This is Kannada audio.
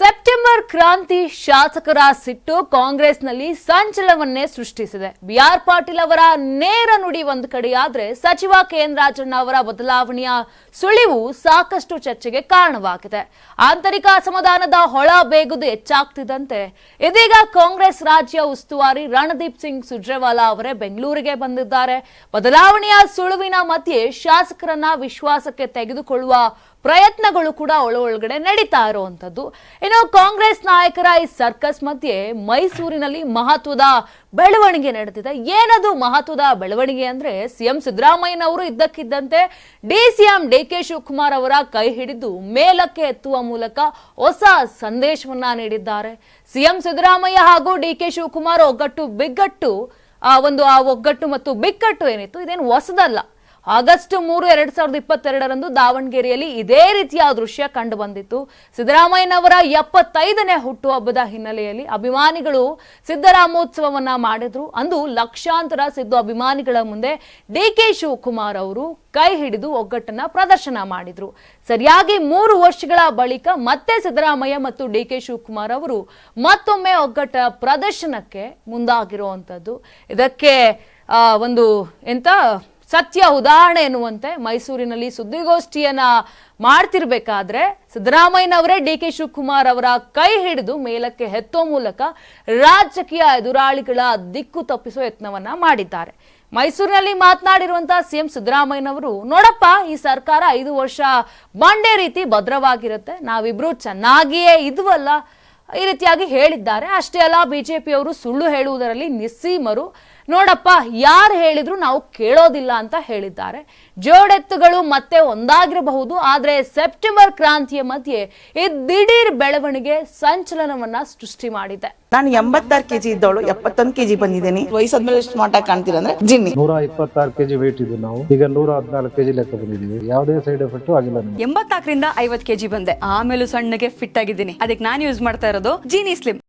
ಸೆಪ್ಟೆಂಬರ್ ಕ್ರಾಂತಿ ಶಾಸಕರ ಸಿಟ್ಟು ಕಾಂಗ್ರೆಸ್ನಲ್ಲಿ ಸಂಚಲನವನ್ನೇ ಸೃಷ್ಟಿಸಿದೆ. ಬಿಆರ್ ಪಾಟೀಲ್ ಅವರ ನೇರ ನುಡಿ ಒಂದು ಕಡೆಯಾದ್ರೆ ಸಚಿವ ಕೆ. ಎನ್. ರಾಜಣ್ಣ ಅವರ ಬದಲಾವಣೆಯ ಸುಳಿವು ಸಾಕಷ್ಟು ಚರ್ಚೆಗೆ ಕಾರಣವಾಗಿದೆ. ಆಂತರಿಕ ಅಸಮಾಧಾನದ ಹೊಳ ಬೇಗುದು ಹೆಚ್ಚಾಗ್ತಿದ್ದಂತೆ ಇದೀಗ ಕಾಂಗ್ರೆಸ್ ರಾಜ್ಯ ಉಸ್ತುವಾರಿ ರಣದೀಪ್ ಸಿಂಗ್ ಸುರ್ಜೇವಾಲಾ ಅವರೇ ಬೆಂಗಳೂರಿಗೆ ಬಂದಿದ್ದಾರೆ. ಬದಲಾವಣೆಯ ಸುಳುವಿನ ಮಧ್ಯೆ ಶಾಸಕರನ್ನ ವಿಶ್ವಾಸಕ್ಕೆ ತೆಗೆದುಕೊಳ್ಳುವ ಪ್ರಯತ್ನಗಳು ಕೂಡ ಒಳ ಒಳಗಡೆ ನಡೀತಾ ಇರುವಂತದ್ದು ಇನ್ನು ಕಾಂಗ್ರೆಸ್ ನಾಯಕರ ಈ ಸರ್ಕಸ್ ಮಧ್ಯೆ ಮೈಸೂರಿನಲ್ಲಿ ಮಹತ್ವದ ಬೆಳವಣಿಗೆ ನಡೆದಿದೆ. ಏನದು ಮಹತ್ವದ ಬೆಳವಣಿಗೆ ಅಂದ್ರೆ ಸಿಎಂ ಸಿದ್ದರಾಮಯ್ಯನವರು ಇದ್ದಕ್ಕಿದ್ದಂತೆ D CM D K Shivakumar ಅವರ ಕೈ ಹಿಡಿದು ಮೇಲಕ್ಕೆ ಎತ್ತುವ ಮೂಲಕ ಹೊಸ ಸಂದೇಶವನ್ನ ನೀಡಿದ್ದಾರೆ. ಸಿಎಂ ಸಿದ್ದರಾಮಯ್ಯ ಹಾಗೂ ಡಿ ಕೆ ಶಿವಕುಮಾರ್ ಒಗ್ಗಟ್ಟು ಬಿಗ್ಗಟ್ಟು, ಆ ಒಂದು ಆ ಒಗ್ಗಟ್ಟು ಮತ್ತು ಬಿಕ್ಕಟ್ಟು ಏನಿತ್ತು, ಇದೇನು ಹೊಸದಲ್ಲ. ಆಗಸ್ಟ್ ಮೂರು, ಎರಡ್ ಸಾವಿರದ ಇಪ್ಪತ್ತೆರಡರಂದು ದಾವಣಗೆರೆಯಲ್ಲಿ ಇದೇ ರೀತಿಯ ದೃಶ್ಯ ಕಂಡು ಬಂದಿತ್ತು ಸಿದ್ದರಾಮಯ್ಯನವರ ಎಪ್ಪತ್ತೈದನೇ ಹುಟ್ಟುಹಬ್ಬದ ಹಿನ್ನೆಲೆಯಲ್ಲಿ ಅಭಿಮಾನಿಗಳು ಸಿದ್ದರಾಮೋತ್ಸವವನ್ನ ಮಾಡಿದ್ರು. ಅಂದು ಲಕ್ಷಾಂತರ ಸಿದ್ದು ಅಭಿಮಾನಿಗಳ ಮುಂದೆ ಡಿ ಕೆ ಶಿವಕುಮಾರ್ ಅವರು ಕೈ ಹಿಡಿದು ಒಗ್ಗಟ್ಟನ್ನ ಪ್ರದರ್ಶನ ಮಾಡಿದ್ರು. ಸರಿಯಾಗಿ ಮೂರು ವರ್ಷಗಳ ಬಳಿಕ ಮತ್ತೆ ಸಿದ್ದರಾಮಯ್ಯ ಮತ್ತು ಡಿ ಕೆ ಶಿವಕುಮಾರ್ ಅವರು ಮತ್ತೊಮ್ಮೆ ಒಗ್ಗಟ್ಟ ಪ್ರದರ್ಶನಕ್ಕೆ ಮುಂದಾಗಿರುವಂಥದ್ದು ಇದಕ್ಕೆ ಒಂದು ಎಂತ ಸತ್ಯ ಉದಾಹರಣೆ ಎನ್ನುವಂತೆ ಮೈಸೂರಿನಲ್ಲಿ ಸುದ್ದಿಗೋಷ್ಠಿಯನ್ನ ಮಾಡ್ತಿರ್ಬೇಕಾದ್ರೆ ಸಿದ್ದರಾಮಯ್ಯನವರೇ ಡಿ ಕೆ ಶಿವಕುಮಾರ್ ಅವರ ಕೈ ಹಿಡಿದು ಮೇಲಕ್ಕೆ ಹೆತ್ತೋ ಮೂಲಕ ರಾಜಕೀಯ ಎದುರಾಳಿಗಳ ದಿಕ್ಕು ತಪ್ಪಿಸೋ ಯತ್ನವನ್ನ ಮಾಡಿದ್ದಾರೆ. ಮೈಸೂರಿನಲ್ಲಿ ಮಾತನಾಡಿರುವಂತಹ ಸಿಎಂ ಸಿದ್ದರಾಮಯ್ಯನವರು, ನೋಡಪ್ಪ, ಈ ಸರ್ಕಾರ ಐದು ವರ್ಷ ಬಂಡೆ ರೀತಿ ಭದ್ರವಾಗಿರುತ್ತೆ, ನಾವಿಬ್ರು ಚೆನ್ನಾಗಿಯೇ ಇದ್ವಲ್ಲ, ಈ ರೀತಿಯಾಗಿ ಹೇಳಿದ್ದಾರೆ. ಅಷ್ಟೇ ಅಲ್ಲ, ಬಿಜೆಪಿಯವರು ಸುಳ್ಳು ಹೇಳುವುದರಲ್ಲಿ ನಿಸ್ಸೀಮರು ನೋಡಪ್ಪ ಯಾರು ಹೇಳಿದ್ರು ನಾವು ಕೇಳೋದಿಲ್ಲ ಅಂತ ಹೇಳಿದ್ದಾರೆ. ಜೋಡೆತ್ತುಗಳು ಮತ್ತೆ ಒಂದಾಗಿರಬಹುದು ಆದರೆ ಸೆಪ್ಟೆಂಬರ್ ಕ್ರಾಂತಿಯ ಮಧ್ಯೆ ಈ ದಿಢೀರ್ ಬೆಳವಣಿಗೆ ಸಂಚಲನವನ್ನ ಸೃಷ್ಟಿ ಮಾಡಿದೆ. ನಾನು ಎಂಬತ್ತಾರು ಕೆಜಿ ಇದ್ದವಳು ಎಪ್ಪತ್ತೊಂದು ಕೆಜಿ ಬಂದಿದ್ದೀನಿ. ವಯಸ್ಸಾದ್ಮೇಲೆ ಸ್ಮಾರ್ಟ್ ಆಗಿ ಕಾಣ್ತೀರ ಅಂದ್ರೆ ಜಿನ್ನಿ. ನೂರ ಇಪ್ಪತ್ತಾರು ಕೆಜಿ ವೇಟ್ ಇದ್ದು ನಾವು. ಈಗ ನೂರ ಹದಿನಾಲ್ಕು ಕೆಜಿ ಲೆಕ್ಕ ಬಂದಿದ್ದೀವಿ. ಯಾವುದೇ ಸೈಡ್ ಎಫೆಕ್ಟ್ ಆಗಿಲ್ಲ ಎಂಬತ್ನಾಲ್ಕರಿಂದ ಐವತ್ ಕೆಜಿ ಬಂದೆ. ಆಮೇಲೆ ಸಣ್ಣಗೆ ಫಿಟ್ ಆಗಿದ್ದೀನಿ. ಅದಕ್ಕೆ ನಾನು ಯೂಸ್ ಮಾಡ್ತಾ ಇರೋದು ಜೀನಿ ಸ್ಲಿಮ್